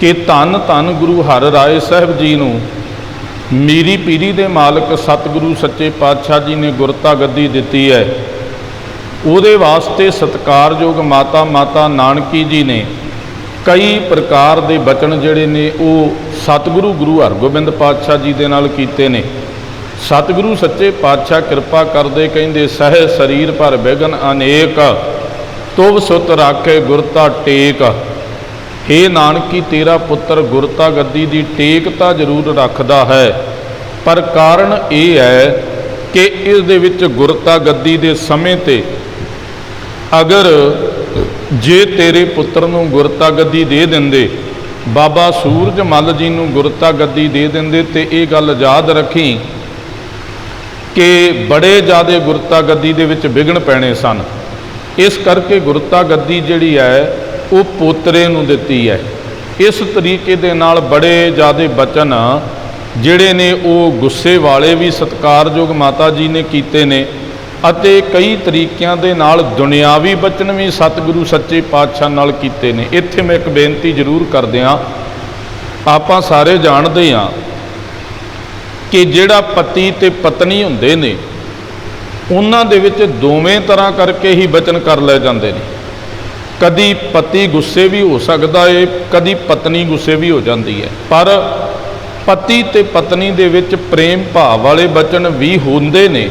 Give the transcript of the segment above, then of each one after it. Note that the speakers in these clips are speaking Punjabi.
ਕਿ ਧੰਨ ਧੰਨ ਗੁਰੂ ਹਰ ਰਾਏ ਸਾਹਿਬ ਜੀ ਨੂੰ ਮੀਰੀ ਪੀਰੀ ਦੇ ਮਾਲਕ ਸਤਿਗੁਰੂ ਸੱਚੇ ਪਾਤਸ਼ਾਹ ਜੀ ਨੇ ਗੁਰਤਾ ਗੱਦੀ ਦਿੱਤੀ ਹੈ। ਉਹਦੇ ਵਾਸਤੇ ਸਤਿਕਾਰਯੋਗ ਮਾਤਾ ਮਾਤਾ ਨਾਨਕੀ ਜੀ ਨੇ ਕਈ ਪ੍ਰਕਾਰ ਦੇ ਬਚਨ ਜਿਹੜੇ ਨੇ ਉਹ ਸਤਿਗੁਰੂ ਗੁਰੂ ਹਰਗੋਬਿੰਦ ਪਾਤਸ਼ਾਹ ਜੀ ਦੇ ਨਾਲ ਕੀਤੇ ਨੇ। ਸਤਿਗੁਰੂ ਸੱਚੇ ਪਾਤਸ਼ਾਹ ਕਿਰਪਾ ਕਰਦੇ ਕਹਿੰਦੇ, ਸਹਿ ਸਰੀਰ ਪਰ ਬਿਗਨ ਅਨੇਕ, ਤੁਵ ਸੁਤ ਰਾਖੇ ਗੁਰਤਾ ਟੇਕ। ਹੇ ਨਾਨਕੀ, ਤੇਰਾ ਪੁੱਤਰ ਗੁਰਤਾ ਗੱਦੀ ਦੀ ਟੇਕ ਤਾਂ ਜ਼ਰੂਰ ਰੱਖਦਾ ਹੈ। ਪਰ ਕਾਰਨ ਇਹ ਹੈ ਕਿ ਇਸ ਦੇ ਵਿੱਚ ਗੁਰਤਾ ਗੱਦੀ ਦੇ ਸਮੇਂ ਤੇ ਅਗਰ ਜੇ ਤੇਰੇ ਪੁੱਤਰ ਨੂੰ ਗੁਰਤਾ ਗੱਦੀ ਦੇ ਦਿੰਦੇ, ਬਾਬਾ ਸੂਰਜ ਮੱਲ ਜੀ ਨੂੰ ਗੁਰਤਾ ਗੱਦੀ ਦੇ ਦਿੰਦੇ ਤੇ ਇਹ ਗੱਲ ਯਾਦ ਰੱਖੀ ਕਿ ਬੜੇ ਜ਼ਿਆਦੇ ਗੁਰਤਾ ਗੱਦੀ ਦੇ ਵਿੱਚ ਵਿਘਨ ਪੈਣੇ ਸਨ। ਇਸ ਕਰਕੇ ਗੁਰਤਾ ਗੱਦੀ ਜਿਹੜੀ ਹੈ ਉਹ ਪੋਤਰੇ ਨੂੰ ਦਿੱਤੀ ਹੈ। ਇਸ ਤਰੀਕੇ ਦੇ ਨਾਲ ਬੜੇ ਜ਼ਿਆਦੇ ਬਚਨ ਜਿਹੜੇ ਨੇ ਉਹ ਗੁੱਸੇ ਵਾਲੇ ਵੀ ਸਤਿਕਾਰਯੋਗ ਮਾਤਾ ਜੀ ਨੇ ਕੀਤੇ ਨੇ ਅਤੇ ਕਈ ਤਰੀਕਿਆਂ ਦੇ ਨਾਲ ਦੁਨਿਆਵੀ ਬਚਨ ਵੀ ਸਤਿਗੁਰੂ ਸੱਚੇ ਪਾਤਸ਼ਾਹ ਨਾਲ ਕੀਤੇ ਨੇ। ਇੱਥੇ ਮੈਂ ਇੱਕ ਬੇਨਤੀ ਜ਼ਰੂਰ ਕਰਦਿਆਂ, ਆਪਾਂ ਸਾਰੇ ਜਾਣਦੇ ਹਾਂ ਕਿ ਜਿਹੜਾ ਪਤੀ ਤੇ ਪਤਨੀ ਹੁੰਦੇ ਨੇ, ਉਹਨਾਂ ਦੇ ਵਿੱਚ ਦੋਵੇਂ ਤਰ੍ਹਾਂ ਕਰਕੇ ਹੀ ਬਚਨ ਕਰ ਲਏ ਜਾਂਦੇ ਨੇ। ਕਦੀ ਪਤੀ ਗੁੱਸੇ ਵੀ ਹੋ ਸਕਦਾ ਏ, ਕਦੀ ਪਤਨੀ ਗੁੱਸੇ ਵੀ ਹੋ ਜਾਂਦੀ ਹੈ ਪਰ ਪਤੀ ਤੇ ਪਤਨੀ ਦੇ ਵਿੱਚ ਪ੍ਰੇਮ ਭਾਵ ਵਾਲੇ ਬਚਨ ਵੀ ਹੁੰਦੇ ਨੇ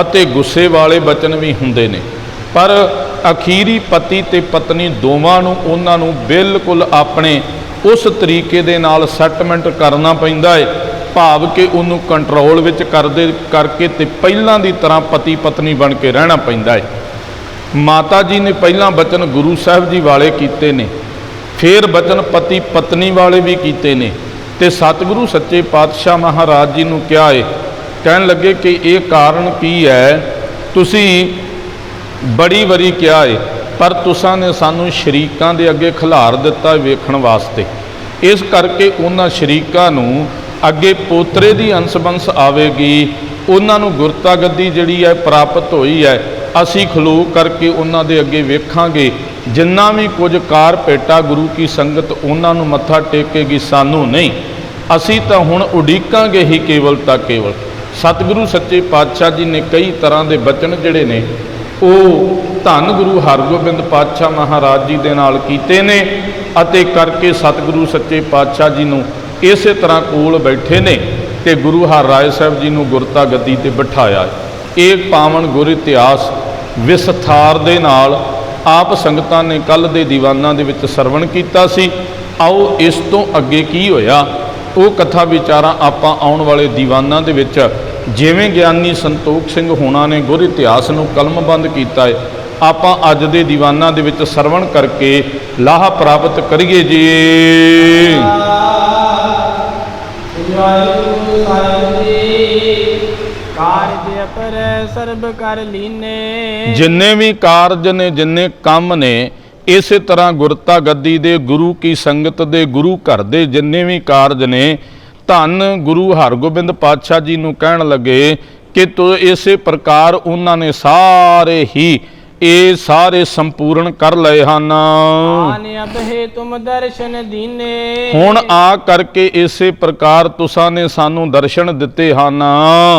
ਅਤੇ ਗੁੱਸੇ ਵਾਲੇ ਬਚਨ ਵੀ ਹੁੰਦੇ ਨੇ। ਪਰ ਅਖੀਰੀ ਪਤੀ ਤੇ ਪਤਨੀ ਦੋਵਾਂ ਨੂੰ, ਉਹਨਾਂ ਨੂੰ ਬਿਲਕੁਲ ਆਪਣੇ ਉਸ ਤਰੀਕੇ ਦੇ ਨਾਲ ਸੈਟਲਮੈਂਟ ਕਰਨਾ ਪੈਂਦਾ ਹੈ ਭਾਵ ਕਿ ਉਹਨੂੰ ਕੰਟਰੋਲ ਵਿੱਚ ਕਰਦੇ, ਕਰਕੇ ਤੇ ਪਹਿਲਾਂ ਦੀ ਤਰ੍ਹਾਂ ਪਤੀ ਪਤਨੀ ਬਣ ਕੇ ਰਹਿਣਾ ਪੈਂਦਾ ਹੈ ਮਾਤਾ ਜੀ ਨੇ ਪਹਿਲਾਂ ਬਚਨ ਗੁਰੂ ਸਾਹਿਬ ਜੀ ਵਾਲੇ ਕੀਤੇ ਨੇ, ਫਿਰ ਬਚਨ ਪਤੀ ਪਤਨੀ ਵਾਲੇ ਵੀ ਕੀਤੇ ਨੇ ਤੇ ਸਤਿਗੁਰੂ ਸੱਚੇ ਪਾਤਸ਼ਾਹ ਮਹਾਰਾਜ ਜੀ ਨੂੰ ਕਿਹਾ ਏ, ਕਹਿਣ ਲੱਗੇ ਕਿ ਇਹ ਕਾਰਨ ਕੀ ਹੈ ਤੁਸੀਂ ਬੜੀ ਵਾਰੀ ਕਿਹਾ ਏ, ਪਰ ਤੁਸਾਂ ਨੇ ਸਾਨੂੰ ਸ਼ਰੀਕਾਂ ਦੇ ਅੱਗੇ ਖਿਲਾਰ ਦਿੱਤਾ ਵੇਖਣ ਵਾਸਤੇ। ਇਸ ਕਰਕੇ ਉਹਨਾਂ ਸ਼ਰੀਕਾਂ ਨੂੰ ਅੱਗੇ ਪੋਤਰੇ ਦੀ ਅੰਸ਼-ਬੰਸ ਆਵੇਗੀ, ਉਹਨਾਂ ਨੂੰ ਗੁਰਤਾ ਗੱਦੀ ਜਿਹੜੀ ਹੈ ਪ੍ਰਾਪਤ ਹੋਈ ਹੈ ਅਸੀਂ ਖਲੋ ਕਰਕੇ ਉਹਨਾਂ ਦੇ ਅੱਗੇ ਵੇਖਾਂਗੇ। ਜਿੰਨਾ ਵੀ ਕੁਝ ਕਾਰ ਭੇਟਾ ਗੁਰੂ ਕੀ ਸੰਗਤ ਉਹਨਾਂ ਨੂੰ ਮੱਥਾ ਟੇਕੇਗੀ, ਸਾਨੂੰ ਨਹੀਂ। ਅਸੀਂ ਤਾਂ ਹੁਣ ਉਡੀਕਾਂਗੇ ਹੀ ਕੇਵਲ ਤਾਂ ਕੇਵਲ। ਸਤਿਗੁਰੂ ਸੱਚੇ ਪਾਤਸ਼ਾਹ ਜੀ ਨੇ ਕਈ ਤਰ੍ਹਾਂ ਦੇ ਬਚਨ ਜਿਹੜੇ ਨੇ, ਉਹ ਧੰਨ ਗੁਰੂ ਹਰਗੋਬਿੰਦ ਪਾਤਸ਼ਾਹ ਮਹਾਰਾਜ ਜੀ ਦੇ ਨਾਲ ਕੀਤੇ ਨੇ ਅਤੇ ਕਰਕੇ ਸਤਿਗੁਰੂ ਸੱਚੇ ਪਾਤਸ਼ਾਹ ਜੀ ਨੂੰ ਇਸੇ ਤਰ੍ਹਾਂ ਕੋਲ ਬੈਠੇ ਨੇ ਤੇ ਗੁਰੂ ਹਰ ਰਾਏ ਸਾਹਿਬ ਜੀ ਨੂੰ ਗੁਰਤਾ ਗੱਦੀ ਤੇ ਬਿਠਾਇਆ। ਇਹ ਪਾਵਨ ਗੁਰ ਇਤਿਹਾਸ ਵਿਸਥਾਰ ਦੇ ਨਾਲ ਆਪ ਸੰਗਤਾਂ ਨੇ ਕੱਲ ਦੇ ਦੀਵਾਨਾਂ ਦੇ ਵਿੱਚ ਸਰਵਣ ਕੀਤਾ ਸੀ ਆਓ ਇਸ ਤੋਂ ਅੱਗੇ ਕੀ ਹੋਇਆ ਉਹ ਕਥਾ ਵਿਚਾਰਾਂ ਆਪਾਂ ਆਉਣ ਵਾਲੇ ਦੀਵਾਨਾਂ ਦੇ ਵਿੱਚ ਜਿਵੇਂ ਗਿਆਨੀ ਸੰਤੋਖ ਸਿੰਘ ਹੋਣਾ ਨੇ ਗੁਰ ਇਤਿਹਾਸ ਨੂੰ ਕਲਮਬੰਦ ਕੀਤਾ ਹੈ ਆਪਾਂ ਅੱਜ ਦੇ ਦੀਵਾਨਾਂ ਦੇ ਵਿੱਚ ਸਰਵਣ ਕਰਕੇ ਲਾਹਾ ਪ੍ਰਾਪਤ ਕਰੀਏ ਜੀ ਵਾਹਿਗੁਰੂ ਸਾਹਿਬ ਜੀ ਕਾਰਜ ਅਪਰ ਸਰਬ ਕਰ ਲੀਨੇ। ਜਿੰਨੇ ਵੀ ਕਾਰਜ ਨੇ, ਜਿੰਨੇ ਕੰਮ ਨੇ, ਇਸੇ ਤਰ੍ਹਾਂ ਗੁਰਤਾ ਗੱਦੀ ਦੇ, ਗੁਰੂ ਕੀ ਸੰਗਤ ਦੇ, ਗੁਰੂ ਘਰ ਦੇ ਜਿੰਨੇ ਵੀ ਕਾਰਜ ਨੇ, ਧੰਨ ਗੁਰੂ ਹਰਗੋਬਿੰਦ ਪਾਤਸ਼ਾਹ ਜੀ ਨੂੰ ਕਹਿਣ ਲੱਗੇ ਕਿ ਤੋ ਇਸੇ ਪ੍ਰਕਾਰ ਉਹਨਾਂ ਨੇ ਸਾਰੇ ਹੀ ਇਹ ਸਾਰੇ ਸੰਪੂਰਨ ਕਰ ਲਏ ਹਨ। ਆਨ ਅਬਹਿ ਤੁਮ ਦਰਸ਼ਨ ਦੀਨੇ। ਹੁਣ ਆ ਕਰਕੇ ਇਸੇ ਪ੍ਰਕਾਰ ਤੁਸਾਂ ਨੇ ਸਾਨੂੰ ਦਰਸ਼ਨ ਦਿੱਤੇ ਹਨ।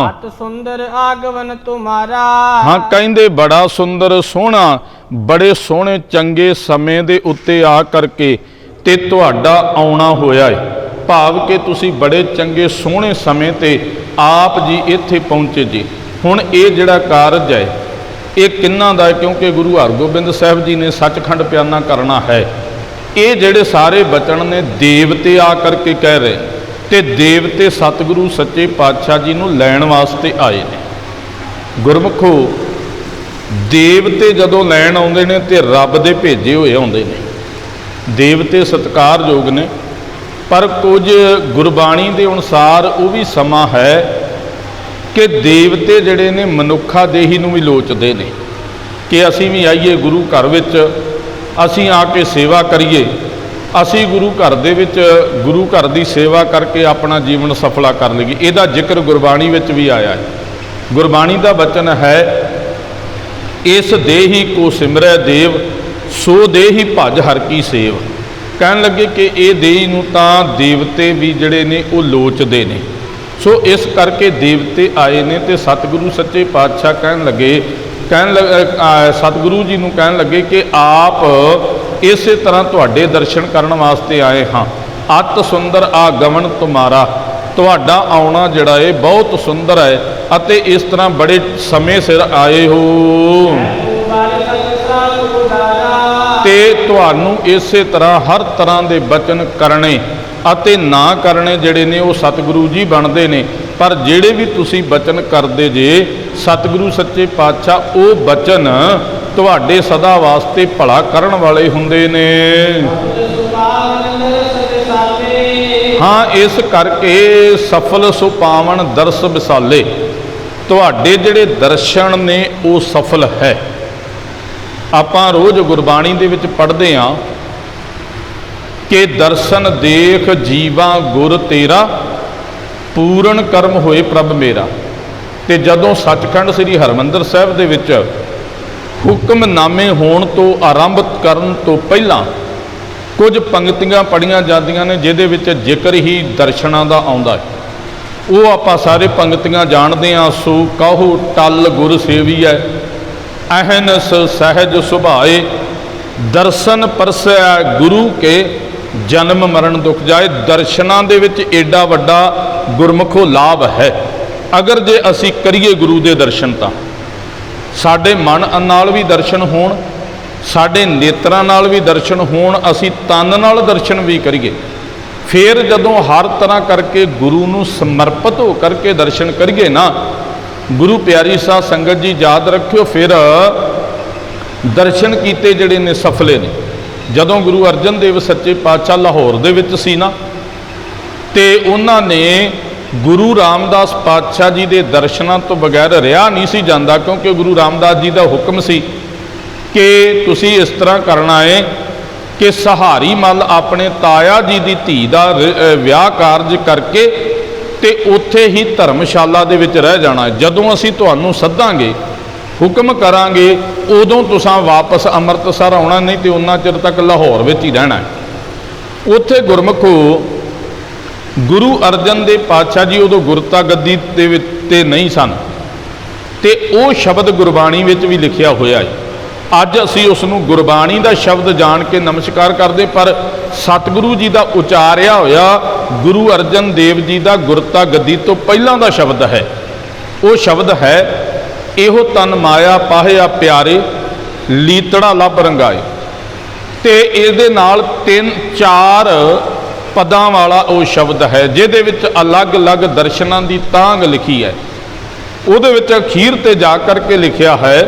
ਅਤ ਸੁੰਦਰ ਆਗਵਨ ਤੁਮਾਰਾ। ਹਾਂ ਕਹਿੰਦੇ ਬੜਾ ਸੁੰਦਰ ਸੋਹਣਾ ਬੜੇ ਸੋਹਣੇ ਚੰਗੇ ਸਮੇਂ ਦੇ ਉੱਤੇ ਆ ਕਰਕੇ ਤੇ ਤੁਹਾਡਾ ਆਉਣਾ ਹੋਇਆ ਹੈ ਭਾਵ ਕਿ ਤੁਸੀਂ ਬੜੇ ਚੰਗੇ ਸੋਹਣੇ ਸਮੇਂ ਤੇ ਆਪ ਜੀ ਇੱਥੇ ਪਹੁੰਚੇ ਜੀ। ਹੁਣ ਇਹ ਜਿਹੜਾ ਕਾਰਜ ਹੈ ਇਹ ਕਿੰਨਾ ਦਾ ਕਿਉਂਕਿ ਗੁਰੂ ਹਰਗੋਬਿੰਦ ਸਾਹਿਬ ਜੀ ਨੇ ਸੱਚਖੰਡ ਪਿਆਨਾ ਕਰਨਾ ਹੈ। ਇਹ ਜਿਹੜੇ ਸਾਰੇ ਬਚਨ ਨੇ, ਦੇਵਤੇ ਆ ਕਰਕੇ ਕਹਿ ਰਹੇ ਤੇ ਦੇਵਤੇ ਸਤਿਗੁਰੂ ਸੱਚੇ ਪਾਤਸ਼ਾਹ ਜੀ ਨੂੰ ਲੈਣ ਵਾਸਤੇ ਆਏ ਨੇ। ਗੁਰਮੁਖੋ, ਦੇਵਤੇ ਜਦੋਂ ਲੈਣ ਆਉਂਦੇ ਨੇ ਤੇ ਰੱਬ ਦੇ ਭੇਜੇ ਹੋਏ ਆਉਂਦੇ ਨੇ। ਦੇਵਤੇ ਸਤਿਕਾਰਯੋਗ ਨੇ, ਪਰ ਕੁਝ ਗੁਰਬਾਣੀ ਦੇ ਅਨੁਸਾਰ ਉਹ ਵੀ ਸਮਾਂ ਹੈ ਕਿ ਦੇਵਤੇ ਜਿਹੜੇ ਨੇ ਮਨੁੱਖਾ ਦੇਹੀ ਨੂੰ ਵੀ ਲੋਚਦੇ ਨੇ ਕਿ ਅਸੀਂ ਵੀ ਆਈਏ ਗੁਰੂ ਘਰ ਵਿੱਚ, ਅਸੀਂ ਆ ਕੇ ਸੇਵਾ ਕਰੀਏ, ਅਸੀਂ ਗੁਰੂ ਘਰ ਦੇ ਵਿੱਚ, ਗੁਰੂ ਘਰ ਦੀ ਸੇਵਾ ਕਰਕੇ ਆਪਣਾ ਜੀਵਨ ਸਫਲਾ ਕਰ ਲਈਏ ਇਹਦਾ ਜ਼ਿਕਰ ਗੁਰਬਾਣੀ ਵਿੱਚ ਵੀ ਆਇਆ ਹੈ। ਗੁਰਬਾਣੀ ਦਾ ਬਚਨ ਹੈ, ਇਸ ਦੇਹੀ ਕੋ ਸਿਮਰੈ ਦੇਵ, ਸੋ ਦੇਹੀ ਭਜ ਹਰ ਕੀ ਸੇਵ। ਕਹਿਣ ਲੱਗੇ ਕਿ ਇਹ ਦੇਹੀ ਨੂੰ ਤਾਂ ਦੇਵਤੇ ਵੀ ਜਿਹੜੇ ਨੇ ਉਹ ਲੋਚਦੇ ਨੇ। ਸੋ ਇਸ ਕਰਕੇ ਦੇਵਤੇ ਆਏ ਨੇ ਤੇ ਸਤਿਗੁਰੂ ਸੱਚੇ ਪਾਤਸ਼ਾਹ ਕਹਿਣ ਲੱਗੇ, ਕਹਿਣ ਲੱਗ- ਸਤਿਗੁਰੂ ਜੀ ਨੂੰ ਕਹਿਣ ਲੱਗੇ ਕਿ ਆਪ ਇਸੇ ਤਰ੍ਹਾਂ ਤੁਹਾਡੇ ਦਰਸ਼ਨ ਕਰਨ ਵਾਸਤੇ ਆਏ ਹਾਂ। ਅਤ ਸੁੰਦਰ ਆਗਮਨ ਤੁਮਾਰਾ, ਤੁਹਾਡਾ ਆਉਣਾ ਜਿਹੜਾ ਹੈ ਬਹੁਤ ਸੁੰਦਰ ਹੈ ਅਤੇ ਇਸ ਤਰ੍ਹਾਂ ਬੜੇ ਸਮੇਂ ਸਿਰ ਆਏ ਹੋ। ਬਾਲ ਤੇ ਤੁਹਾਨੂੰ ਇਸੇ ਤਰ੍ਹਾਂ ਹਰ ਤਰ੍ਹਾਂ ਦੇ ਬਚਨ ਕਰਨੇ। ਅਤੇ ਨਾ ਕਰਨੇ ਜਿਹੜੇ ਨੇ ਉਹ ਸਤਿਗੁਰੂ ਜੀ ਬਣਦੇ ਨੇ। ਪਰ ਜਿਹੜੇ ਵੀ ਤੁਸੀਂ ਬਚਨ ਕਰਦੇ ਜੇ, ਸਤਿਗੁਰੂ ਸੱਚੇ ਪਾਤਸ਼ਾਹ, ਉਹ ਬਚਨ ਤੁਹਾਡੇ ਸਦਾ ਵਾਸਤੇ ਭਲਾ ਕਰਨ ਵਾਲੇ ਹੁੰਦੇ ਨੇ। ਹਾਂ, ਇਸ ਕਰਕੇ ਸਫਲ ਸੁਪਾਵਨ ਦਰਸ ਵਿਸਾਲੇ ਤੁਹਾਡੇ ਜਿਹੜੇ ਦਰਸ਼ਨ ਨੇ, ਉਹ ਸਫਲ ਹੈ। ਆਪਾਂ ਰੋਜ਼ ਗੁਰਬਾਣੀ ਦੇ ਵਿੱਚ ਪੜ੍ਹਦੇ ਹਾਂ ਕਿ ਦਰਸ਼ਨ ਦੇਖ ਜੀਵਾ ਗੁਰ ਤੇਰਾ, ਪੂਰਨ ਕਰਮ ਹੋਏ ਪ੍ਰਭ ਮੇਰਾ। ਤੇ ਜਦੋਂ ਸੱਚਖੰਡ ਸ੍ਰੀ ਹਰਮੰਦਰ ਸਾਹਿਬ ਦੇ ਵਿੱਚ ਹੁਕਮਨਾਮੇ ਹੋਣ ਤੋਂ ਆਰੰਭ ਕਰਨ ਤੋਂ ਪਹਿਲਾਂ ਕੁਝ ਪੰਕਤੀਆਂ ਪੜੀਆਂ ਜਾਂਦੀਆਂ ਨੇ, ਜਿਹਦੇ ਵਿੱਚ ਜ਼ਿਕਰ ਹੀ ਦਰਸ਼ਨਾਂ ਦਾ ਆਉਂਦਾ ਹੈ। ਉਹ ਆਪਾਂ ਸਾਰੇ ਪੰਕਤੀਆਂ ਜਾਣਦੇ ਹਾਂ, ਸੋ ਕਹੋ ਟਲ ਗੁਰ ਸੇਵੀਐ ਅਹਨਸ ਸਹਿਜ ਸੁਭਾਏ, ਦਰਸ਼ਨ ਪਰਸੈ ਗੁਰੂ ਕੇ ਜਨਮ ਮਰਨ ਦੁਖ ਜਾਏ, ਦਰਸ਼ਨਾਂ ਦੇ ਵਿੱਚ ਏਡਾ ਵੱਡਾ ਗੁਰਮੁਖੋ ਲਾਭ ਹੈ। ਅਗਰ ਜੇ ਅਸੀਂ ਕਰੀਏ ਗੁਰੂ ਦੇ ਦਰਸ਼ਨ ਤਾਂ, ਸਾਡੇ ਮਨ ਨਾਲ ਵੀ ਦਰਸ਼ਨ ਹੋਣ, ਸਾਡੇ ਨੇਤਰਾਂ ਨਾਲ ਵੀ ਦਰਸ਼ਨ ਹੋਣ, ਅਸੀਂ ਤਨ ਨਾਲ ਦਰਸ਼ਨ ਵੀ ਕਰੀਏ। ਫਿਰ ਜਦੋਂ ਹਰ ਤਰ੍ਹਾਂ ਕਰਕੇ ਗੁਰੂ ਨੂੰ ਸਮਰਪਿਤ ਹੋ ਕਰਕੇ ਦਰਸ਼ਨ ਕਰੀਏ ਨਾ, ਗੁਰੂ ਪਿਆਰੀ ਸਾਧ ਸੰਗਤ ਜੀ ਯਾਦ ਰੱਖਿਓ, ਫਿਰ ਦਰਸ਼ਨ ਕੀਤੇ ਜਿਹੜੇ ਨੇ ਸਫਲੇ ਨੇ। ਜਦੋਂ ਗੁਰੂ ਅਰਜਨ ਦੇਵ ਸੱਚੇ ਪਾਤਸ਼ਾਹ ਲਾਹੌਰ ਦੇ ਵਿੱਚ ਸੀ ਨਾ, ਤੇ ਉਹਨਾਂ ਨੇ ਗੁਰੂ ਰਾਮਦਾਸ ਪਾਤਸ਼ਾਹ ਜੀ ਦੇ ਦਰਸ਼ਨਾਂ ਤੋਂ ਬਗੈਰ ਰਿਹਾ ਨਹੀਂ ਸੀ ਜਾਂਦਾ, ਕਿਉਂਕਿ ਗੁਰੂ ਰਾਮਦਾਸ ਜੀ ਦਾ ਹੁਕਮ ਸੀ ਕਿ ਤੁਸੀਂ ਇਸ ਤਰ੍ਹਾਂ ਕਰਨਾ ਹੈ ਕਿ ਸਹਾਰੀ ਮੱਲ ਆਪਣੇ ਤਾਇਆ ਜੀ ਦੀ ਧੀ ਦਾ ਵਿਆਹ ਕਾਰਜ ਕਰਕੇ ਤੇ ਉੱਥੇ ਹੀ ਧਰਮਸ਼ਾਲਾ ਦੇ ਵਿੱਚ ਰਹਿ ਜਾਣਾ। ਜਦੋਂ ਅਸੀਂ ਤੁਹਾਨੂੰ ਸੱਦਾਂਗੇ ਹੁਕਮ ਕਰਾਂਗੇ, ਉਦੋਂ ਤੁਸੀਂ ਵਾਪਸ ਅੰਮ੍ਰਿਤਸਰ ਆਉਣਾ, ਨਹੀਂ ਤੇ ਉਹਨਾਂ ਚਿਰ ਤੱਕ ਲਾਹੌਰ ਵਿੱਚ ਹੀ ਰਹਿਣਾ ਹੈ। ਉੱਥੇ ਗੁਰਮਖੋ ਗੁਰੂ ਅਰਜਨ ਦੇ ਪਾਤਸ਼ਾਹ ਜੀ ਉਦੋਂ ਗੁਰਤਾ ਗੱਦੀ ਦੇ ਵਿੱਚ ਤੇ ਨਹੀਂ ਸਨ, ਤੇ ਉਹ ਸ਼ਬਦ ਗੁਰਬਾਣੀ ਵਿੱਚ ਵੀ ਲਿਖਿਆ ਹੋਇਆ ਹੈ। ਅੱਜ ਅਸੀਂ ਉਸ ਨੂੰ ਗੁਰਬਾਣੀ ਦਾ ਸ਼ਬਦ ਜਾਣ ਕੇ ਨਮਸਕਾਰ ਕਰਦੇ, ਪਰ ਸਤਿਗੁਰੂ ਜੀ ਦਾ ਉਚਾਰਿਆ ਹੋਇਆ ਗੁਰੂ ਅਰਜਨ ਦੇਵ ਜੀ ਦਾ ਗੁਰਤਾ ਗੱਦੀ ਤੋਂ ਪਹਿਲਾਂ ਦਾ ਸ਼ਬਦ ਹੈ। ਉਹ ਸ਼ਬਦ ਹੈ ਇਹੋ ਤਨ ਮਾਇਆ ਪਾਹਿਆ ਪਿਆਰੇ, ਲੀਤੜਾ ਲੱਭ ਰੰਗਾਏ। ਤੇ ਇਹਦੇ ਨਾਲ ਤਿੰਨ ਚਾਰ ਪਦਾਂ ਵਾਲਾ ਉਹ ਸ਼ਬਦ ਹੈ, ਜਿਹਦੇ ਵਿੱਚ ਅਲੱਗ-ਅਲੱਗ ਦਰਸ਼ਨਾਂ ਦੀ ਤਾਂਗ ਲਿਖੀ ਹੈ। ਉਹਦੇ ਵਿੱਚ ਅਖੀਰ ਤੇ ਜਾ ਕਰਕੇ ਲਿਖਿਆ ਹੈ,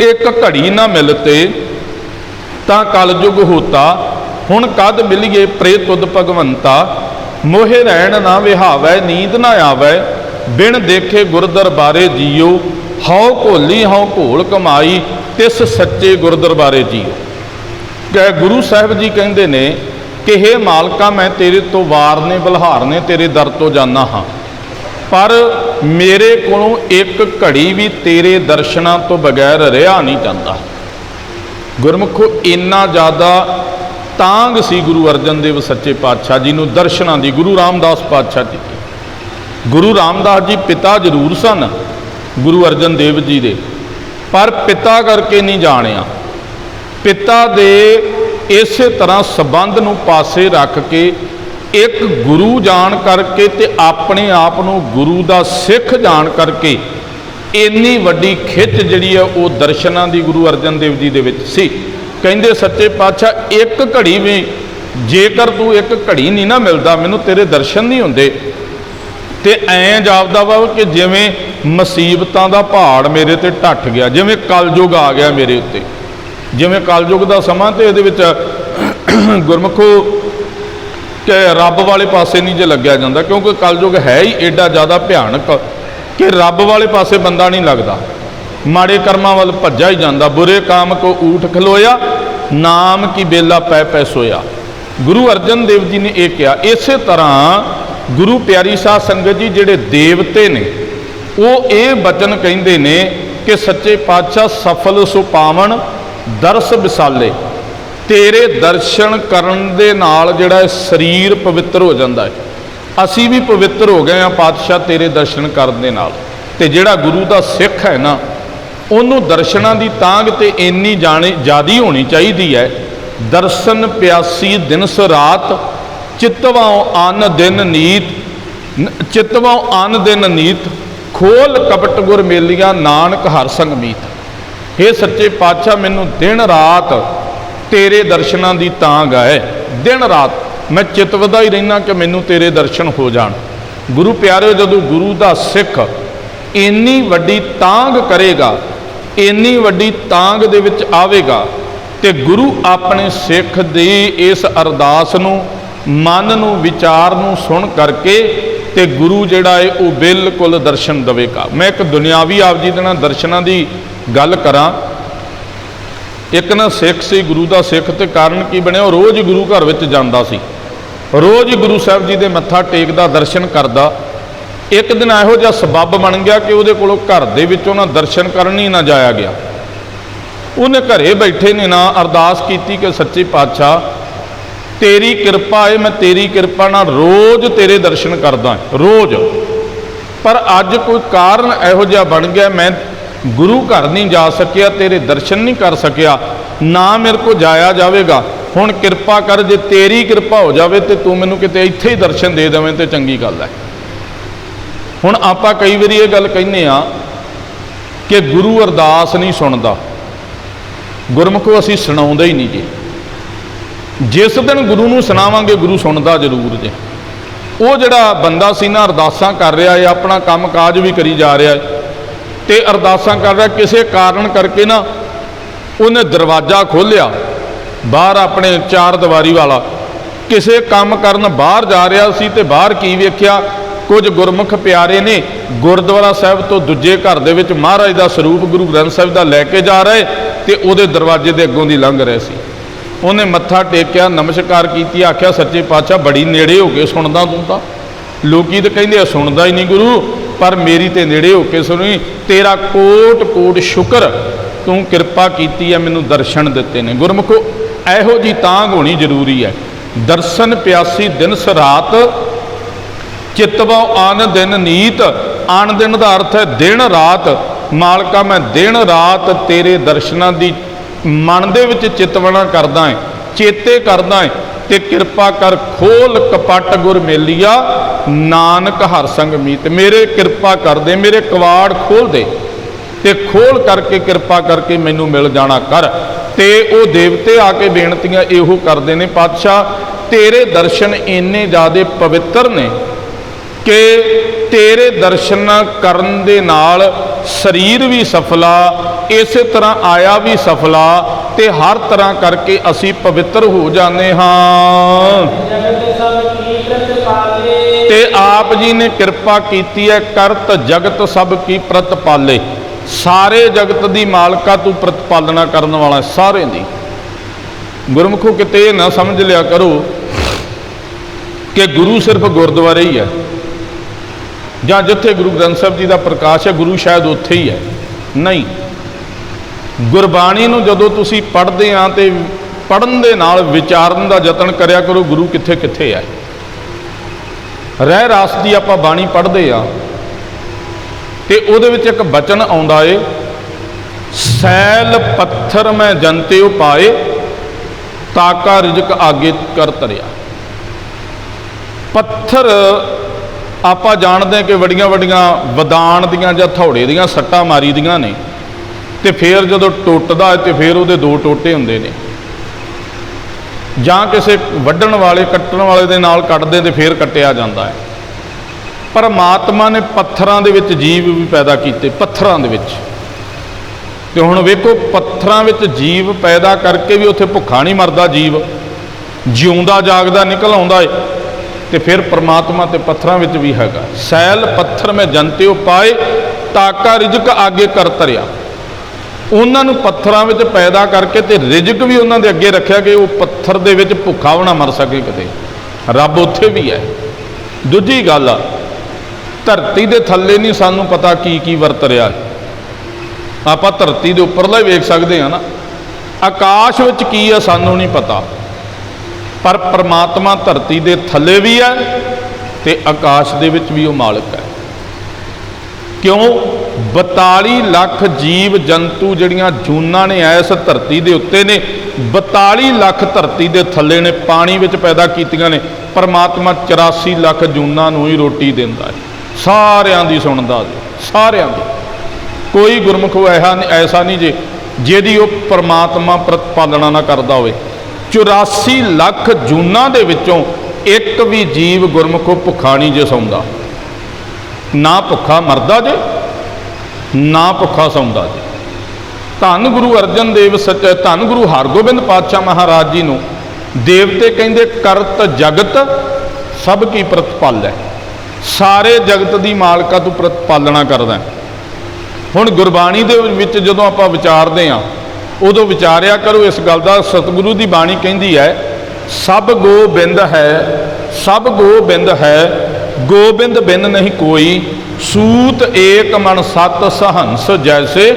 ਇੱਕ ਘੜੀ ਨਾ ਮਿਲਤੇ ਤਾਂ ਕਲਯੁਗ ਹੋਤਾ, ਹੁਣ ਕਦ ਮਿਲੀਏ ਪ੍ਰੇ ਤੁਧ ਭਗਵੰਤਾ, ਮੋਹਿ ਰਹਿਣ ਨਾ ਵਿਹਾਵੈ, ਨੀਂਦ ਨਾ ਆਵੈ ਬਿਨ ਦੇਖੇ ਗੁਰਦਰਬਾਰੇ ਜੀਓ, ਹਉ ਘੋਲੀ ਹਉ ਘੋਲ ਕਮਾਈ, ਤਿਸ ਸੱਚੇ ਗੁਰਦਰਬਾਰੇ ਜੀਓ। ਕਿ ਗੁਰੂ ਸਾਹਿਬ ਜੀ ਕਹਿੰਦੇ ਨੇ, ਕਿ ਹੇ ਮਾਲਕਾ, ਮੈਂ ਤੇਰੇ ਤੋਂ ਵਾਰ ਨੇ, ਬਲਹਾਰ ਨੇ, ਤੇਰੇ ਦਰ ਤੋਂ ਜਾਣਾ ਹਾਂ। ਪਰ ਮੇਰੇ ਕੋਲੋਂ ਇੱਕ ਘੜੀ ਵੀ ਤੇਰੇ ਦਰਸ਼ਨਾਂ ਤੋਂ ਬਗੈਰ ਰਿਹਾ ਨਹੀਂ ਜਾਂਦਾ। ਗੁਰਮੁਖੋ, ਇੰਨਾ ਜ਼ਿਆਦਾ ਤਾਂਗ ਸੀ ਗੁਰੂ ਅਰਜਨ ਦੇਵ ਸੱਚੇ ਪਾਤਸ਼ਾਹ ਜੀ ਨੂੰ, ਦਰਸ਼ਨਾਂ ਦੀ, ਗੁਰੂ ਰਾਮਦਾਸ ਪਾਤਸ਼ਾਹ ਜੀ ਗੁਰੂ ਰਾਮਦਾਸ ਜੀ ਪਿਤਾ ਜ਼ਰੂਰ ਸਨ, ਗੁਰੂ ਅਰਜਨ ਦੇਵ ਜੀ ਦੇ। ਪਰ ਪਿਤਾ ਕਰਕੇ ਨਹੀਂ ਜਾਣਿਆ। ਪਿਤਾ ਦੇ ਇਸੇ ਤਰ੍ਹਾਂ ਸਬੰਧ ਨੂੰ ਪਾਸੇ ਰੱਖ ਕੇ ਇੱਕ ਗੁਰੂ ਜਾਣ ਕਰਕੇ ਤੇ ਆਪਣੇ ਆਪ ਨੂੰ ਗੁਰੂ ਦਾ ਸਿੱਖ ਜਾਣ ਕਰਕੇ ਇੰਨੀ ਵੱਡੀ ਖਿੱਚ ਜਿਹੜੀ ਹੈ ਉਹ ਦਰਸ਼ਨਾਂ ਦੀ ਗੁਰੂ ਅਰਜਨ ਦੇਵ ਜੀ ਦੇ ਵਿੱਚ ਸੀ। ਕਹਿੰਦੇ ਸੱਚੇ ਪਾਤਸ਼ਾਹ, ਇੱਕ ਘੜੀ ਵੀ ਜੇਕਰ ਤੂੰ ਇੱਕ ਘੜੀ ਨਹੀਂ ਨਾ ਮਿਲਦਾ, ਮੈਨੂੰ ਤੇਰੇ ਦਰਸ਼ਨ ਨਹੀਂ ਹੁੰਦੇ। ਤੇ ਐਂ ਜਾਪਦਾ ਵਾ ਕਿ ਜਿਵੇਂ ਮੁਸੀਬਤਾਂ ਦਾ ਪਹਾੜ ਮੇਰੇ ਤੇ ਢੱਠ ਗਿਆ, ਜਿਵੇਂ ਕਲਯੁਗ ਆ ਗਿਆ ਮੇਰੇ ਉੱਤੇ। ਜਿਵੇਂ ਕਲਯੁਗ ਦਾ ਸਮਾਂ ਤੇ ਇਹਦੇ ਵਿੱਚ ਗੁਰਮਖੋ ਕਿ ਰੱਬ ਵਾਲੇ ਪਾਸੇ ਨਹੀਂ ਜੇ ਲੱਗਿਆ ਜਾਂਦਾ, ਕਿਉਂਕਿ ਕਲਯੁਗ ਹੈ ਹੀ ਐਡਾ ਜ਼ਿਆਦਾ ਭਿਆਨਕ ਕਿ ਰੱਬ ਵਾਲੇ ਪਾਸੇ ਬੰਦਾ ਨਹੀਂ ਲੱਗਦਾ। ਮਾੜੇ ਕਰਮਾਂ ਵੱਲ ਭੱਜਾ ਹੀ ਜਾਂਦਾ, ਬੁਰੇ ਕਾਮ ਕੋ ਊਠ ਖਲੋਇਆ, ਨਾਮ ਕੀ ਬੇਲਾ ਪੈ ਪੈ ਸੋਇਆ। ਗੁਰੂ ਅਰਜਨ ਦੇਵ ਜੀ ਨੇ ਇਹ ਕਿਹਾ, ਇਸੇ ਤਰ੍ਹਾਂ ਗੁਰੂ ਪਿਆਰੀ ਸਾਧ ਸੰਗਤ ਜੀ, ਜਿਹੜੇ ਦੇਵਤੇ ਨੇ, ਉਹ ਇਹ ਬਚਨ ਕਹਿੰਦੇ ਨੇ ਕਿ ਸੱਚੇ ਪਾਤਸ਼ਾਹ ਸਫਲ ਸੁਪਾਵਨ ਦਰਸ ਵਿਸਾਲੇ। ਤੇਰੇ ਦਰਸ਼ਨ ਕਰਨ ਦੇ ਨਾਲ ਜਿਹੜਾ ਸਰੀਰ ਪਵਿੱਤਰ ਹੋ ਜਾਂਦਾ ਹੈ। ਅਸੀਂ ਵੀ ਪਵਿੱਤਰ ਹੋ ਗਏ ਆ ਪਾਤਸ਼ਾਹ ਤੇਰੇ ਦਰਸ਼ਨ ਕਰਨ ਦੇ ਨਾਲ। ਤੇ ਜਿਹੜਾ ਗੁਰੂ ਦਾ ਸਿੱਖ ਹੈ ਨਾ, ਉਹਨੂੰ ਦਰਸ਼ਨਾਂ ਦੀ ਤਾਂਗ ਤੇ ਇੰਨੀ ਜਾਣੀ, ਜਿਆਦੀ ਹੋਣੀ ਚਾਹੀਦੀ ਹੈ। ਦਰਸ਼ਨ ਪਿਆਸੀ ਦਿਨਸ ਰਾਤ ਚਿਤਵਾਂ ਅਨ ਦਿਨ ਨੀਤ, ਨ- ਚਿਤਵਾਂ ਅਨ ਦਿਨ ਨੀਤ, ਖੋਲ ਕਪਟ ਗੁਰ ਮੇਲੀਆਂ, ਨਾਨਕ ਹਰ ਸੰਗ ਮੀਤ। ਇਹ ਸੱਚੇ ਪਾਤਸ਼ਾਹ, ਮੈਨੂੰ ਦਿਨ ਰਾਤ ਤੇਰੇ ਦਰਸ਼ਨਾਂ ਦੀ ਤਾਂਗ ਹੈ ਦਿਨ ਰਾਤ ਮੈਂ ਚਿਤਵਦਾ ਹੀ ਰਹਿਣਾ ਕਿ ਮੈਨੂੰ ਤੇਰੇ ਦਰਸ਼ਨ ਹੋ ਜਾਣ। ਗੁਰੂ ਪਿਆਰਿਓ ਜਦੋਂ ਗੁਰੂ ਦਾ ਸਿੱਖ ਇੰਨੀ ਵੱਡੀ ਤਾਂਗ ਕਰੇਗਾ, ਇੰਨੀ ਵੱਡੀ ਤਾਂਗ ਦੇ ਵਿੱਚ ਆਵੇਗਾ, ਤੇ ਗੁਰੂ ਆਪਣੇ ਸਿੱਖ ਦੀ ਇਸ ਅਰਦਾਸ ਨੂੰ ਮਨ ਨੂੰ, ਵਿਚਾਰ ਨੂੰ ਸੁਣ ਕਰਕੇ ਤੇ ਗੁਰੂ ਜਿਹੜਾ ਹੈ ਉਹ ਬਿਲਕੁਲ ਦਰਸ਼ਨ ਦੇਵੇਗਾ। ਮੈਂ ਇੱਕ ਦੁਨਿਆਵੀ ਆਪ ਜੀ ਦੇ ਨਾਲ ਦਰਸ਼ਨਾਂ ਦੀ ਗੱਲ ਕਰਾਂ। ਇੱਕ ਨਾ ਸਿੱਖ ਸੀ, ਗੁਰੂ ਦਾ ਸਿੱਖ ਤੇ ਕਾਰਨ ਕੀ ਬਣਿਆ? ਉਹ ਰੋਜ਼ ਗੁਰੂ ਘਰ ਵਿੱਚ ਜਾਂਦਾ ਸੀ। ਰੋਜ਼ ਗੁਰੂ ਸਾਹਿਬ ਜੀ ਦੇ ਮੱਥਾ ਟੇਕਦਾ, ਦਰਸ਼ਨ ਕਰਦਾ। ਇੱਕ ਦਿਨ ਇਹੋ ਜਿਹਾ ਸਬੱਬ ਬਣ ਗਿਆ ਕਿ ਉਹਦੇ ਕੋਲੋਂ ਘਰ ਦੇ ਵਿੱਚੋਂ ਨਾ ਦਰਸ਼ਨ ਕਰਨ ਹੀ ਨਾ ਜਾਇਆ ਗਿਆ। ਉਹਨੇ ਘਰੇ ਬੈਠੇ ਨੇ ਨਾ ਅਰਦਾਸ ਕੀਤੀ ਕਿ ਸੱਚੇ ਪਾਤਸ਼ਾਹ ਤੇਰੀ ਕਿਰਪਾ ਹੈ ਮੈਂ ਤੇਰੀ ਕਿਰਪਾ ਨਾਲ ਰੋਜ਼ ਤੇਰੇ ਦਰਸ਼ਨ ਕਰਦਾ ਰੋਜ਼। ਪਰ ਅੱਜ ਕੋਈ ਕਾਰਨ ਇਹੋ ਜਿਹਾ ਬਣ ਗਿਆ, ਮੈਂ ਗੁਰੂ ਘਰ ਨਹੀਂ ਜਾ ਸਕਿਆ, ਤੇਰੇ ਦਰਸ਼ਨ ਨਹੀਂ ਕਰ ਸਕਿਆ, ਨਾ ਮੇਰੇ ਕੋ ਜਾਇਆ ਜਾਵੇਗਾ। ਹੁਣ ਕਿਰਪਾ ਕਰ, ਜੇ ਤੇਰੀ ਕਿਰਪਾ ਹੋ ਜਾਵੇ ਤੇ ਤੂੰ ਮੈਨੂੰ ਕਿਤੇ ਇੱਥੇ ਹੀ ਦਰਸ਼ਨ ਦੇ ਦੇਵੇਂ ਤੇ ਚੰਗੀ ਗੱਲ ਹੈ। ਹੁਣ ਆਪਾਂ ਕਈ ਵਾਰੀ ਇਹ ਗੱਲ ਕਹਿੰਦੇ ਆ ਕਿ ਗੁਰੂ ਅਰਦਾਸ ਨਹੀਂ ਸੁਣਦਾ। ਗੁਰਮੁਖੋ, ਅਸੀਂ ਸੁਣਾਉਂਦੇ ਹੀ ਨਹੀਂ ਜੀ। ਜਿਸ ਦਿਨ ਗੁਰੂ ਨੂੰ ਸੁਣਾਵਾਂਗੇ, ਗੁਰੂ ਸੁਣਦਾ ਜ਼ਰੂਰ ਜੇ। ਉਹ ਜਿਹੜਾ ਬੰਦਾ ਸੀ ਨਾ, ਅਰਦਾਸਾਂ ਕਰ ਰਿਹਾ ਹੈ ਆਪਣਾ ਕੰਮ ਕਾਜ ਵੀ ਕਰੀ ਜਾ ਰਿਹਾ ਹੈ ਤੇ ਅਰਦਾਸਾਂ ਕਰ ਰਿਹਾ, ਕਿਸੇ ਕਾਰਨ ਕਰਕੇ ਨਾ ਉਹਨੇ ਦਰਵਾਜ਼ਾ ਖੋਲ੍ਹਿਆ, ਬਾਹਰ ਆਪਣੇ ਚਾਰ ਦੀਵਾਰੀ ਵਾਲਾ। ਕਿਸੇ ਕੰਮ ਕਰਨ ਬਾਹਰ ਜਾ ਰਿਹਾ ਸੀ ਤੇ ਬਾਹਰ ਕੀ ਵੇਖਿਆ? ਕੁਝ ਗੁਰਮੁਖ ਪਿਆਰੇ ਨੇ ਗੁਰਦੁਆਰਾ ਸਾਹਿਬ ਤੋਂ ਦੂਜੇ ਘਰ ਦੇ ਵਿੱਚ ਮਹਾਰਾਜ ਦਾ ਸਰੂਪ ਗੁਰੂ ਗ੍ਰੰਥ ਸਾਹਿਬ ਦਾ ਲੈ ਕੇ ਜਾ ਰਹੇ ਤੇ ਉਹਦੇ ਦਰਵਾਜ਼ੇ ਦੇ ਅੱਗੋਂ ਦੀ ਲੰਘ ਰਹੇ ਸੀ। ਉਹਨੇ ਮੱਥਾ ਟੇਕਿਆ, ਨਮਸਕਾਰ ਕੀਤੀ, ਆਖਿਆ, ਸੱਚੇ ਪਾਤਸ਼ਾਹ, ਬੜੀ ਨੇੜੇ ਹੋ ਕੇ ਸੁਣਦਾ ਤੂੰ ਤਾਂ। ਲੋਕੀ ਤਾਂ ਕਹਿੰਦੇ ਆ, ਸੁਣਦਾ ਹੀ ਨਹੀਂ ਗੁਰੂ, ਪਰ ਮੇਰੀ ਤੇ ਨੇੜੇ ਹੋ ਕੇ ਸੁਣੀ। ਤੇਰਾ ਕੋਟ ਕੋਟ ਸ਼ੁਕਰ, ਤੂੰ ਕਿਰਪਾ ਕੀਤੀ ਹੈ ਮੈਨੂੰ ਦਰਸ਼ਨ ਦਿੱਤੇ ਨੇ। ਗੁਰਮੁਖੋ, ਇਹੋ ਜੀ ਤਾਂਗ ਹੋਣੀ ਜ਼ਰੂਰੀ ਹੈ। ਦਰਸ਼ਨ ਪਿਆਸੀ ਦਿਨ ਸਰਾਤ ਚਿਤਵਾ ਆਨ ਦਿਨ ਨੀਤ। ਆਨ ਦਿਨ ਦਾ ਅਰਥ ਹੈ ਦਿਨ ਰਾਤ। ਮਾਲਕਾ, ਮੈਂ ਦਿਨ ਰਾਤ ਤੇਰੇ ਦਰਸ਼ਨਾਂ ਦੀ ਮਨ ਦੇ ਵਿੱਚ ਚਿਤਵਣਾ ਕਰਦਾ ਹੈ ਚੇਤੇ ਕਰਦਾ ਹੈ ਤੇ ਕਿਰਪਾ ਕਰ ਖੋਲ ਕਪਟ ਗੁਰ ਮੇਲੀਆ, ਨਾਨਕ ਹਰ ਸੰਗ ਮੀਤ। ਮੇਰੇ ਕਿਰਪਾ ਕਰ ਦੇ, ਮੇਰੇ ਕਵਾੜ ਖੋਲ ਦੇ ਤੇ ਖੋਲ ਕਰਕੇ ਕਿਰਪਾ ਕਰਕੇ ਮੈਨੂੰ ਮਿਲ ਜਾਣਾ ਕਰ। ਤੇ ਉਹ ਦੇਵਤੇ ਆ ਕੇ ਬੇਨਤੀਆਂ ਇਹੋ ਕਰਦੇ ਨੇ, ਪਾਤਸ਼ਾਹ, ਤੇਰੇ ਦਰਸ਼ਨ ਇੰਨੇ ਜ਼ਿਆਦੇ ਪਵਿੱਤਰ ਨੇ ਕਿ ਤੇਰੇ ਦਰਸ਼ਨ ਕਰਨ ਦੇ ਨਾਲ ਸਰੀਰ ਵੀ ਸਫਲਾ ਇਸੇ ਤਰ੍ਹਾਂ ਆਇਆ ਵੀ ਸਫਲਾ ਤੇ ਹਰ ਤਰ੍ਹਾਂ ਕਰਕੇ ਅਸੀਂ ਪਵਿੱਤਰ ਹੋ ਜਾਂਦੇ ਹਾਂ। ਜਗਤ ਤੇ ਆਪ ਜੀ ਨੇ ਕਿਰਪਾ ਕੀਤੀ ਹੈ ਕਰਤ ਜਗਤ ਸਭ ਕੀ ਪ੍ਰਤਪਾਲੇ ਸਾਰੇ ਜਗਤ ਦੀ ਮਾਲਕਾ ਤੂੰ ਪ੍ਰਤਪਾਲਣਾ ਕਰਨ ਵਾਲਾ ਹੈ, ਸਾਰੇ ਦੀ। ਗੁਰਮੁਖੋ ਕਿਤੇ ਇਹ ਨਾ ਸਮਝ ਲਿਆ ਕਰੋ ਕਿ ਗੁਰੂ ਸਿਰਫ ਗੁਰਦੁਆਰੇ ਹੀ ਹੈ। ਜਾਂ ਜਿੱਥੇ ਗੁਰੂ ਗ੍ਰੰਥ ਸਾਹਿਬ ਜੀ ਦਾ ਪ੍ਰਕਾਸ਼ ਹੈ, ਗੁਰੂ ਸ਼ਾਇਦ ਉੱਥੇ ਹੀ ਹੈ। ਨਹੀਂ। ਗੁਰਬਾਣੀ ਨੂੰ ਜਦੋਂ ਤੁਸੀਂ ਪੜ੍ਹਦੇ ਆ ਤੇ ਪੜਨ ਦੇ ਨਾਲ ਵਿਚਾਰਨ ਦਾ ਯਤਨ ਕਰਿਆ ਕਰੋ, ਗੁਰੂ ਕਿੱਥੇ ਕਿੱਥੇ ਹੈ ਰਹਿ ਰਾਸ ਦੀ ਆਪਾਂ ਬਾਣੀ ਪੜ੍ਹਦੇ ਆ ਤੇ ਉਹਦੇ ਵਿੱਚ ਇੱਕ ਬਚਨ ਆਉਂਦਾ ਏ, ਸੈਲ ਪੱਥਰ ਮੈਂ ਜਨਤੇ ਉਪਾਏ ਤਾਕਾ ਰਿਜਕ ਆਗੇ ਕਰ ਤਰਿਆ। ਪੱਥਰ ਆਪਾਂ ਜਾਣਦੇ ਹਾਂ ਕਿ ਵੱਡੀਆਂ ਵੱਡੀਆਂ ਵਦਾਨ ਦੀਆਂ ਜਾਂ ਥੌੜੇ ਦੀਆਂ ਸੱਟਾਂ ਮਾਰੀ ਦੀਆਂ ਨੇ ਤੇ ਫੇਰ ਜਦੋਂ ਟੁੱਟਦਾ ਹੈ ਤੇ ਫੇਰ ਉਹਦੇ ਦੋ ਟੋਟੇ ਹੁੰਦੇ ਨੇ। ਜਾਂ ਕਿਸੇ ਵੱਢਣ ਵਾਲੇ, ਕੱਟਣ ਵਾਲੇ ਦੇ ਨਾਲ ਕੱਟਦੇ ਤੇ ਫੇਰ ਕੱਟਿਆ ਜਾਂਦਾ ਹੈ। ਪਰਮਾਤਮਾ ਨੇ ਪੱਥਰਾਂ ਦੇ ਵਿੱਚ ਜੀਵ ਵੀ ਪੈਦਾ ਕੀਤੇ, ਪੱਥਰਾਂ ਦੇ ਵਿੱਚ। ਤੇ ਹੁਣ ਵੇਖੋ, ਪੱਥਰਾਂ ਵਿੱਚ ਜੀਵ ਪੈਦਾ ਕਰਕੇ ਵੀ ਉੱਥੇ ਭੁੱਖਾ ਨਹੀਂ ਮਰਦਾ ਜੀਵ। ਜਿਉਂਦਾ, ਜਾਗਦਾ, ਨਿਕਲ ਆਉਂਦਾ ਏ। ਤੇ ਫਿਰ ਪ੍ਰਮਾਤਮਾ ਤੇ ਪੱਥਰਾਂ ਵਿੱਚ ਵੀ ਹੈਗਾ। ਸੈਲ, ਪੱਥਰ ਮੈਂ ਜਨਤੇ ਪਾਏ, ਤਾਕਾ ਰਿਜਕ ਆਗੇ ਕਰ ਤਰਿਆ। ਉਹਨਾਂ ਨੂੰ ਪੱਥਰਾਂ ਵਿੱਚ ਪੈਦਾ ਕਰਕੇ ਤੇ ਰਿਜਕ ਵੀ ਉਹਨਾਂ ਦੇ ਅੱਗੇ ਰੱਖਿਆ ਕਿ ਉਹ ਪੱਥਰ ਦੇ ਵਿੱਚ ਭੁੱਖਾ ਵੀ ਨਾ ਮਰ ਸਕੇ ਕਿਤੇ। ਰੱਬ ਉੱਥੇ ਵੀ ਹੈ। ਦੂਜੀ ਗੱਲ ਧਰਤੀ ਦੇ ਥੱਲੇ ਨਹੀਂ ਸਾਨੂੰ ਪਤਾ ਕੀ ਕੀ ਵਰਤ ਰਿਹਾ। ਆਪਾਂ ਧਰਤੀ ਦੇ ਉੱਪਰਲਾ ਵੇਖ ਸਕਦੇ ਹਾਂ ਨਾ। ਆਕਾਸ਼ ਵਿੱਚ ਕੀ ਆ ਸਾਨੂੰ ਨਹੀਂ ਪਤਾ। ਪਰ ਪ੍ਰਮਾਤਮਾ ਧਰਤੀ ਦੇ ਥੱਲੇ ਵੀ ਹੈ ਤੇ ਆਕਾਸ਼ ਦੇ ਵਿੱਚ ਵੀ ਉਹ ਮਾਲਕ ਹੈ। ਕਿਉਂ? 42 ਲੱਖ ਜੀਵ ਜੰਤੂ ਜਿਹੜੀਆਂ ਜੂਨਾਂ ਨੇ ਐਸ ਧਰਤੀ ਦੇ ਉੱਤੇ ਨੇ 42 ਲੱਖ ਧਰਤੀ ਦੇ ਥੱਲੇ ਨੇ, ਪਾਣੀ ਵਿੱਚ ਪੈਦਾ ਕੀਤੀਆਂ ਨੇ। ਪਰਮਾਤਮਾ 84 ਲੱਖ ਜੂਨਾਂ ਨੂੰ ਹੀ ਰੋਟੀ ਦਿੰਦਾ ਹੈ। ਸਾਰਿਆਂ ਦੀ ਸੁਣਦਾ ਜੀ ਸਾਰਿਆਂ ਦੀ। ਕੋਈ ਗੁਰਮੁਖ ਐਸਾ ਐਸਾ ਨਹੀਂ ਜੇ, ਜਿਹਦੀ ਉਹ ਪਰਮਾਤਮਾ ਪ੍ਰਤਪਾਲਣਾ ਨਾ ਕਰਦਾ ਹੋਵੇ। 84 ਲੱਖ ਜੂਨਾਂ ਦੇ ਵਿੱਚੋਂ ਇੱਕ ਵੀ ਜੀਵ ਗੁਰਮੁਖੋ ਭੁੱਖਾ ਨਹੀਂ ਜੇ ਸੌਂਦਾ। ਨਾ ਭੁੱਖਾ ਮਰਦਾ ਜੇ, ਨਾ ਭੁੱਖਾ ਸੌਂਦਾ ਜੇ। ਧੰਨ ਗੁਰੂ ਅਰਜਨ ਦੇਵ ਸੱਚ, ਧੰਨ ਗੁਰੂ ਹਰਗੋਬਿੰਦ ਪਾਤਸ਼ਾਹ ਮਹਾਰਾਜ ਜੀ ਨੂੰ ਦੇਵਤੇ ਕਹਿੰਦੇ ਕਰਤ ਜਗਤ, ਸਭ ਕੀ ਪ੍ਰਤਪਾਲ ਹੈ ਸਾਰੇ ਜਗਤ ਦੀ ਮਾਲਕਾ ਤੂੰ ਪ੍ਰਤਪਾਲਣਾ ਕਰਦਾ। ਹੁਣ ਗੁਰਬਾਣੀ ਦੇ ਵਿੱਚ ਜਦੋਂ ਆਪਾਂ ਵਿਚਾਰਦੇ ਹਾਂ ਉਦੋਂ ਵਿਚਾਰਿਆ ਕਰੋ, ਇਸ ਗੱਲ ਦਾ ਸਤਿਗੁਰੂ ਦੀ ਬਾਣੀ ਕਹਿੰਦੀ ਹੈ, ਸਭ ਗੋਬਿੰਦ ਹੈ, ਸਭ ਗੋਬਿੰਦ ਹੈ, ਗੋਬਿੰਦ ਬਿਨ ਨਹੀਂ ਕੋਈ, ਸੂਤ ਏਕ ਮਨ ਸਤ ਸਹੰਸ ਜੈਸੇ,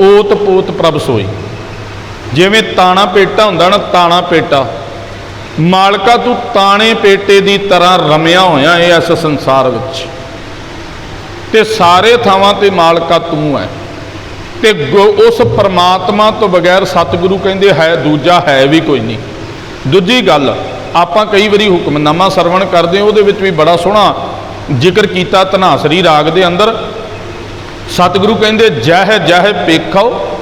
ਓਤ ਪੋਤ ਪ੍ਰਭ ਸੋਈ। ਜਿਵੇਂ ਤਾਣਾ ਪੇਟਾ ਹੁੰਦਾ ਨਾ, ਤਾਣਾ ਪੇਟਾ। ਮਾਲਕਾ ਤੂੰ ਤਾਣੇ ਪੇਟੇ ਦੀ ਤਰ੍ਹਾਂ ਰਮਿਆ ਹੋਇਆ ਹੈ ਇਸ ਸੰਸਾਰ ਵਿੱਚ। ਤੇ ਸਾਰੇ ਥਾਵਾਂ ਤੇ ਮਾਲਕਾ ਤੂੰ ਹੈ। ਤੇ ਗੋ- ਉਸ ਪਰਮਾਤਮਾ ਤੋਂ ਬਗੈਰ ਸਤਿਗੁਰੂ ਕਹਿੰਦੇ ਹੈ, ਦੂਜਾ ਹੈ ਵੀ ਕੋਈ ਨਹੀਂ। ਦੂਜੀ ਗੱਲ, ਆਪਾਂ ਕਈ ਵਾਰੀ ਹੁਕਮਨਾਮਾ ਸਰਵਣ ਕਰਦੇ ਹਾਂ, ਉਹਦੇ ਵਿੱਚ ਵੀ ਬੜਾ ਸੋਹਣਾ ਜ਼ਿਕਰ ਕੀਤਾ, ਧਨਾਸਰੀ ਰਾਗ ਦੇ ਅੰਦਰ। ਸਤਿਗੁਰੂ ਕਹਿੰਦੇ, ਜਹ ਜਹ ਪੇਖੋ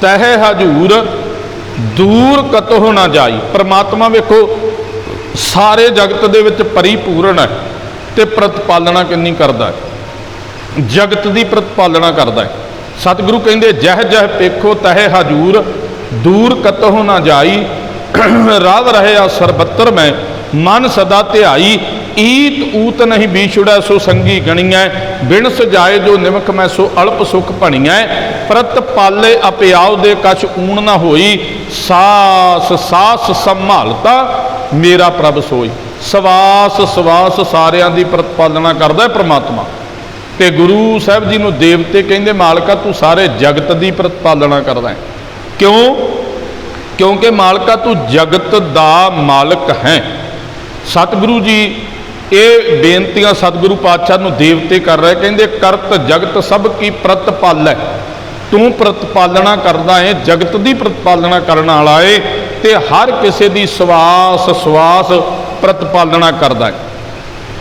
ਤਹਿ ਹਜੂਰ, ਦੂਰ ਕਤਹੁ ਨਾ ਜਾਈ। ਪਰਮਾਤਮਾ ਵੇਖੋ, ਸਾਰੇ ਜਗਤ ਦੇ ਵਿੱਚ ਪਰਿਪੂਰਨ ਹੈ ਤੇ ਪ੍ਰਤਪਾਲਣਾ ਕਿੰਨੀ ਕਰਦਾ ਹੈ। ਜਗਤ ਦੀ ਪ੍ਰਤਪਾਲਣਾ ਕਰਦਾ ਹੈ। ਸਤਿਗੁਰੂ ਕਹਿੰਦੇ, ਜਹ ਜਹ ਪੇਖੋ ਤਹਿ ਹਜੂਰ, ਦੂਰ ਕਤਹੁ ਨਾ ਜਾਈ ਰਾਵ ਰਹਿਆ ਸਰਬੱਤਰ ਮੈਂ, ਮਨ ਸਦਾ ਧਿਆਈ, ਈਤ ਊਤ ਨਹੀਂ ਬੀਛੁੜੈ ਸੋ ਸੰਗੀ ਗਣੀਐ ਬਿਨ ਸਜਾਏ ਜੋ ਨਿਮਕ ਮੈਂ ਸੋ ਅਲਪ ਸੁਖ ਭਣੀਐ, ਪ੍ਰਤ ਪਾਲੇ ਅਪਿਆਉ ਦੇ ਕਛ ਊਣ ਨਾ ਹੋਈ, ਸਾਸ ਸਾਸ ਸੰਭਾਲਤਾ ਮੇਰਾ ਪ੍ਰਭ ਸੋਈ। ਸਵਾਸ ਸਵਾਸ ਸਾਰਿਆਂ ਦੀ ਪ੍ਰਤਪਾਲਣਾ ਕਰਦਾ ਹੈ ਪ੍ਰਮਾਤਮਾ। ਤੇ ਗੁਰੂ ਸਾਹਿਬ ਜੀ ਨੂੰ ਦੇਵਤੇ ਕਹਿੰਦੇ, ਮਾਲਕਾ, ਤੂੰ ਸਾਰੇ ਜਗਤ ਦੀ ਪ੍ਰਤਪਾਲਣਾ ਕਰਦਾ ਹੈ। ਕਿਉਂ? ਕਿਉਂਕਿ ਮਾਲਕਾ, ਤੂੰ ਜਗਤ ਦਾ ਮਾਲਕ ਹੈ। ਸਤਿਗੁਰੂ ਜੀ, ਇਹ ਬੇਨਤੀਆਂ ਸਤਿਗੁਰੂ ਪਾਤਸ਼ਾਹ ਨੂੰ ਦੇਵਤੇ ਕਰ ਰਹੇ, ਕਹਿੰਦੇ, ਕਰਤ ਜਗਤ ਸਭ ਕੀ ਪ੍ਰਤਪਾਲ ਹੈ। ਤੂੰ ਪ੍ਰਤਪਾਲਣਾ ਕਰਦਾ ਏ, ਜਗਤ ਦੀ ਪ੍ਰਤਪਾਲਣਾ ਕਰਨ ਵਾਲਾ ਏ, ਤੇ ਹਰ ਕਿਸੇ ਦੀ ਸਵਾਸ ਸਵਾਸ ਪ੍ਰਤਪਾਲਣਾ ਕਰਦਾ ਏ।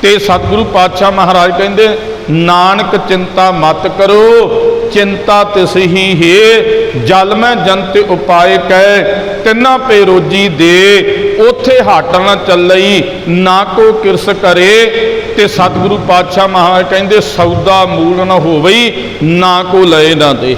ਤੇ ਸਤਿਗੁਰੂ ਪਾਤਸ਼ਾਹ ਮਹਾਰਾਜ ਕਹਿੰਦੇ ਨਾਨਕ ਚਿੰਤਾ ਮਤ ਕਰੋ, ਚਿੰਤਾ ਤਿਸ ਹੈ ਜਲ ਮੈਂ ਜੰਤ ਉਪਾਏ ਕਹਿ ਤਿੰਨਾ ਪੇ ਰੋਜੀ ਦੇ, ਉਥੇ ਹਟ ਨਾ ਚੱਲਈ, ਨਾ ਕੋ ਕਿਰਸ ਕਰੇ, ਤੇ ਸਤਿਗੁਰੂ ਪਾਤਸ਼ਾਹ ਮਹਾਰਾਜ ਕਹਿੰਦੇ, ਸੌਦਾ ਮੂਲ ਨਾ ਹੋਵਈ, ਨਾ ਕੋ ਲਏ ਨਾ ਦੇ।